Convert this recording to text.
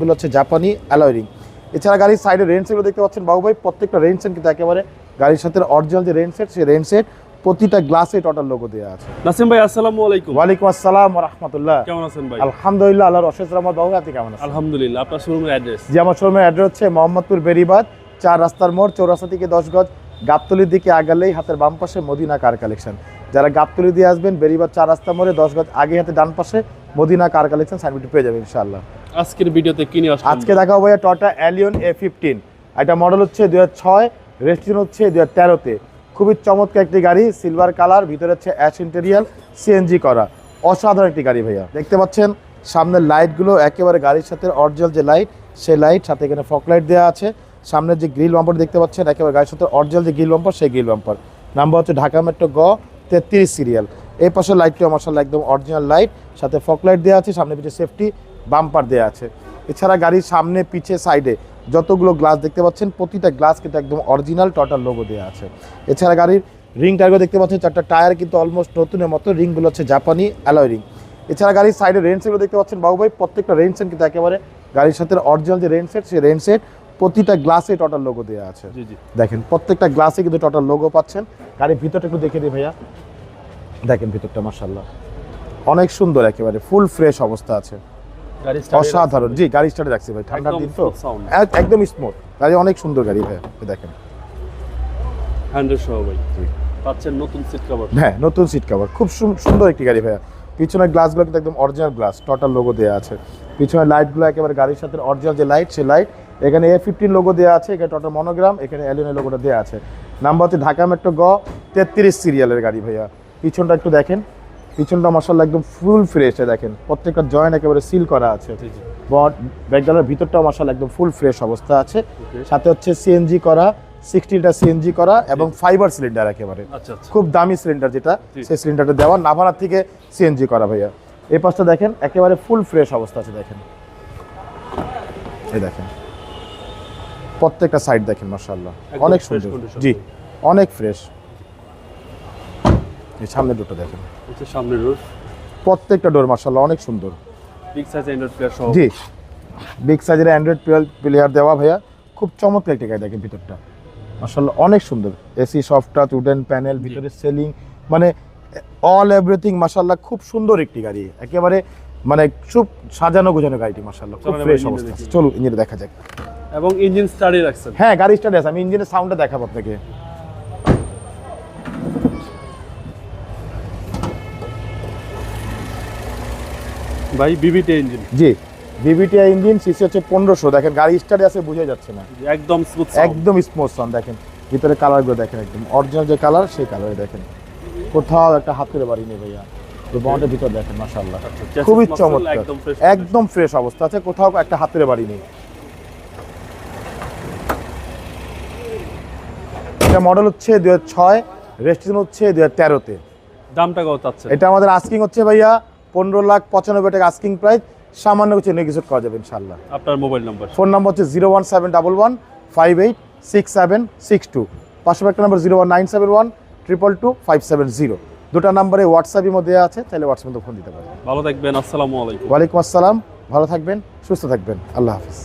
গুলো হচ্ছে জাপানি অ্যালয়রিং এছাড়া গাড়ির সাইডে রেন সেটগুলো দেখতে পাচ্ছেন বাবু ভাই প্রত্যেকটা রেন সেট কিন্তু একেবারে গাড়ির সাথে অরিজিনাল যে রেন সেট সেই রেন সেট প্রতিটা গ্লাসে টোটাল লোগো দেওয়া আছে। নাসিম ভাই আসসালামু আলাইকুম। ওয়ালাইকুম আসসালাম রহমতুল্লাহ। কেমন আছেন ভাই? আলহামদুলিল্লাহ আল্লাহর অশেষ রহমত। বাবু আপনি কেমন আছেন? আলহামদুলিল্লাহ আপনার শোরুমের অ্যাড্রেস যে আমার শোরুমের অ্যাড্রেস হচ্ছে মোহাম্মদপুর বেরিবাদ চার রাস্তার মোড় চৌরাস্তা থেকে দশ গজ। গাবতলির দিকে আগালেই হাতের বাম পাশে মদিনা কার কালেকশন যারা গাবতলি দিয়ে আসবেন বেরিবাদ চার রাস্তা মোড়ে দশ গজ আগে হাতে ডান পাশে মদিনা কার কালেকশন সাইনবোর্ডটি পেয়ে যাবেন ইনশাআল্লাহ। আজকের ভিডিওতে কি নিয়ে আসলাম আজকে দেখাবো ভাইয়া টটা অ্যালিয়ন এ ফিফটিন এটা মডেল হচ্ছে দুই হাজার ছয় রেজিস্ট্রেশন হচ্ছে দুই হাজার তেরোতে। খুবই চমৎকার একটি গাড়ি সিলভার কালার ভিতরে হচ্ছে অ্যাশ ইন্টেরিয়াল সিএনজি করা। অসাধারণ একটি গাড়ি ভাইয়া। দেখতে পাচ্ছেন সামনের লাইটগুলো একেবারে গাড়ির সাথে অরিজিনাল যে লাইট সেই লাইট সাথে এখানে ফক লাইট দেওয়া আছে। সামনের যে গ্রিল বাম্পার দেখতে পাচ্ছেন একেবারে গাড়ির সাথে অরিজিনাল যে গ্রিল বাম্পার সেই গ্রিল বাম্পার নাম্বার হচ্ছে ঢাকা মেট্রো গ তেত্রিশ সিরিয়াল এই পাশে লাইটটিও মশাল একদম অরিজিনাল লাইট সাথে ফক লাইট দেওয়া আছে সামনে পিছিয়ে সেফটি বাম্পার দেওয়া আছে। এছাড়া গাড়ির সামনে পিছে সাইডে যতগুলো গ্লাস দেখতে পাচ্ছেন প্রতিটা গ্লাস কিন্তু একদম অরিজিনাল টটাল লোগো দেওয়া আছে। এছাড়া গাড়ির রিং টায়ারগুলো দেখতে পাচ্ছেন চারটা টায়ার কিন্তু অলমোস্ট নতুনের মতো রিংগুলো হচ্ছে জাপানি অ্যালয় রিং এছাড়া গাড়ির সাইডে রেন সেটগুলো দেখতে পাচ্ছেন বাবু ভাই প্রত্যেকটা রেন সেট কিন্তু একেবারে গাড়ির সাথে অরিজিনাল যে রেন সেট সেই রেন সেট প্রতিটা গ্লাসে টোটাল লোগো দেওয়া আছে। জি জি। দেখেন প্রত্যেকটা গ্লাসে কিন্তু টোটাল লোগো পাচ্ছেন। গাড়ির ভিতরটা একটু দেখে দিই ভাইয়া। দেখেন ভিতরটা মার্শাল্লাহ অনেক সুন্দর একেবারে ফুল ফ্রেশ অবস্থা আছে। অসাধারণ। জি গাড়ি স্টার্টে রাখছি ভাই ঠান্ডার দিন তো। একদম স্মুথ গাড়ি অনেক সুন্দর গাড়ি ভাই দেখেন। হ্যান্ডেল সহ ভাই। পাচ্ছেন নতুন সিট কভার হ্যাঁ নতুন সিট কভার খুব সুন- সুন্দর একটি গাড়ি ভাইয়া। পিছনের গ্লাসগুলো কিন্তু একদম অরিজিনাল গ্লাস টোটাল লোগো দেওয়া আছে। পিছনের লাইটগুলো একেবারে গাড়ির সাথে অরিজিনাল যে লাইট সেই লাইট এখানে এ ফিফটিন লোগো দেওয়া আছে এখানে টোটাল মনোগ্রাম এখানে অ্যালিয়নের লোগোটা দেওয়া আছে। নাম্বার হচ্ছে ঢাকা মেট্রো গ তেত্রিশ সিরিয়ালের গাড়ি ভাইয়া। পিছনটা একটু দেখেন। পিছনটা মশাল্লা একদম ফুল ফ্রেশ দেখেন। প্রত্যেকটা জয়েন্ট একেবারে সিল করা আছে। বট ব্যাকডালার ভিতরটাও মশাল একদম ফুল ফ্রেশ অবস্থা আছে। সাথে হচ্ছে সিএনজি করা সিক্সটিনটা সিএনজি করা এবং ফাইবার সিলিন্ডার একেবারে। আচ্ছা আচ্ছা। খুব দামি সিলিন্ডার যেটা সেই সিলিন্ডারটা দেওয়া নাভানার থেকে সিএনজি করা ভাইয়া। এই পাশটা দেখেন একেবারে ফুল ফ্রেশ অবস্থা আছে দেখেন। এই দেখেন। প্রত্যেকটা সাইড দেখেন মার্শাল্লাহ অনেক সুন্দর। জি অনেক ফ্রেশ সামনে দুটো দেখেন। সামনের রোড প্রত্যেকটা ডোর মার্শাল্লাহ অনেক সুন্দর। বিগ সাইজ অ্যান্ড্রয়েড প্লেয়ার সহ। জি বিগ সাইজের অ্যান্ড্রয়েড প্লেয়ার দেওয়া ভাইয়া। খুব চমৎকার একটি গাড়ি দেখেন ভিতরটা। আসলে অনেক সুন্দর। AC soft touch wooden panel ভিতরে সেলিং মানে অল এভরিথিং মাসাল্লাহ খুব সুন্দর একটি গাড়ি। একেবারে মানে খুব সাজানো গোছানো গাড়িটি মাসাল্লাহ খুব ফ্রেশ অবস্থা। চলুন ইঞ্জিনে দেখা যাক। এবং ইঞ্জিন স্টার্টে রাখছেন। হ্যাঁ গাড়ি স্টার্ট আছে। আমি ইঞ্জিনের সাউন্ডটা দেখাবো আপনাকে। ভাই বিবিটি ইঞ্জিন জি বিবিটিআই ইঞ্জিন সিসি হচ্ছে পনেরোশো। দেখেন গাড়ি স্টার্টে আছে বোঝা যাচ্ছে না। একদম স্মুথ একদম স্মুথ সাউন্ড দেখেন। ভিতরে কালারগুলো দেখেন একদম। অরিজিনাল যে কালার সেই কালারে দেখেন। কোথাও একটা হাতের বাড়ি নেই ভাইয়া। তো বন্ডের ভিতর দেখেন মাশাআল্লাহ। খুবই চমৎকার। একদম ফ্রেশ অবস্থা আছে কোথাও একটা হাতের বাড়ি নেই। এটা মডেল হচ্ছে দুই হাজার ছয় রেজিস্ট্রেশন হচ্ছে দুই হাজার তেরোতে। দামটা কত চাচ্ছেন? এটা আমাদের আস্কিং হচ্ছে ভাইয়া পনেরো লাখ পঁচানব্বই টাকা আস্কিং প্রাইস সামান্য কিছু নেগোসিয়েট করা যাবে ইনশাল্লাহ আপনার মোবাইল নাম্বার ফোন নাম্বার হচ্ছে zero one seven double one five eight six seven six two পাশে একটা number zero one nine seven one triple two five seven zero দুটো নাম্বারে হোয়াটসঅ্যাপের মধ্যে আছে তাহলে হোয়াটসঅ্যাপে ফোন দিতে পারেন। ভালো থাকবেন আসসালামু আলাইকুম। ওয়ালাইকুম আসসালাম ভালো থাকবেন সুস্থ থাকবেন। আল্লাহ হাফিজ।